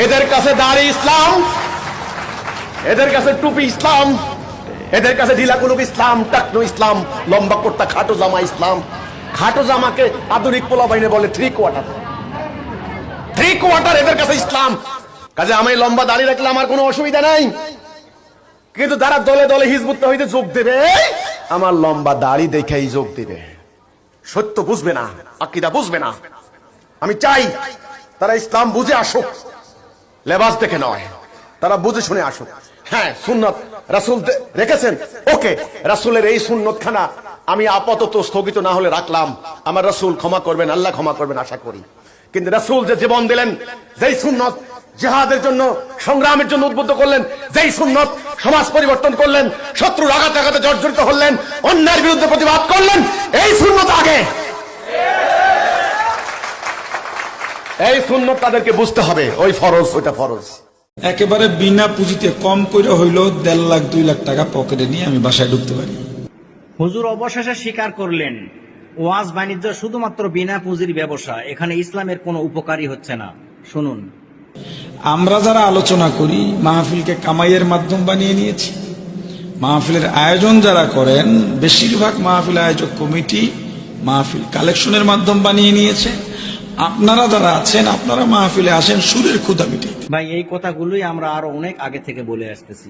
এদের কাছে দাড়ি ইসলাম, এদের কাছে টুপি ইসলাম, এদের কাছে ঢিলা কুলুক ইসলাম, টাকনো ইসলাম, লম্বা কোট্টা, খাটো জামা ইসলাম। খাটো জামাকে আধুনিক পোলা বাইনে বলে থ্রি কোয়ার্টার থ্রি কোয়ার্টার এদের কাছে ইসলাম। কাজে আমি লম্বা দাড়ি রাখলে আমার কোনো অসুবিধা নাই। কিন্তু তারা দলে দলে হিজবুত হইতে যোগ দেবে, আমার লম্বা দাড়ি দেখেই যোগ দেবে। সত্য বুঝবে না, আকিদা বুঝবে না। আমি চাই তারা ইসলাম বুঝে আসুক। লেবাস দেখে নয়। তারা বুঝে শুনে আসুক। হ্যাঁ সুন্নত রাসুল রেখেছেন। ওকে, রাসুলের এই সুন্নত খানা আমি আপাতত স্থগিত না হলে রাখলাম। আমার রাসুল ক্ষমা করবেন, আল্লাহ ক্ষমা করবেন আশা করি। কিন্তু রাসুল যে জীবন দিলেন, যেই সুন্নত জেহাদের জন্য, সংগ্রামের জন্য উদ্বুদ্ধ করলেন, যেই সুন্নত সমাজ পরিবর্তন করলেন, শত্রুর আঘাত আঘাতে জর্জরিত হলেন, অন্যায়ের বিরুদ্ধে প্রতিবাদ করলেন, এই সুন্নত আগে। এই সুন্নত তাদেরকে বুঝতে হবে। ওই ফরজ ওইটা ফরজ। একেবারে বিনা পুঁজিতে কম করে হইলেও দেড় লাখ দুই লাখ টাকা পকেটে নিয়ে আমি বাসায় ঢুকতে পারি। হুজুর অবশেষে স্বীকার করলেন ওয়াজ বাণিজ্য শুধুমাত্র বিনা পুঁজির ব্যবসা এখানে ইসলামের কোনো উপকারী হচ্ছে না। শুনুন। আমরা যারা আলোচনা করি মাহফিলকে কামাইয়ের মাধ্যম বানিয়ে নিয়েছি। মাহফিলের আয়োজন যারা করেন বেশিরভাগ মাহফিল আয়োজক কমিটি মাহফিল কালেকশনের মাধ্যম বানিয়ে নিয়েছে। আপনারা যারা আছেন, আপনারা মাহফিলে আসেন, সুরের ক্ষুদা মিটে ভাই, এই কথাগুলোই আমরা আরও অনেক আগে থেকে বলে আসতেছি।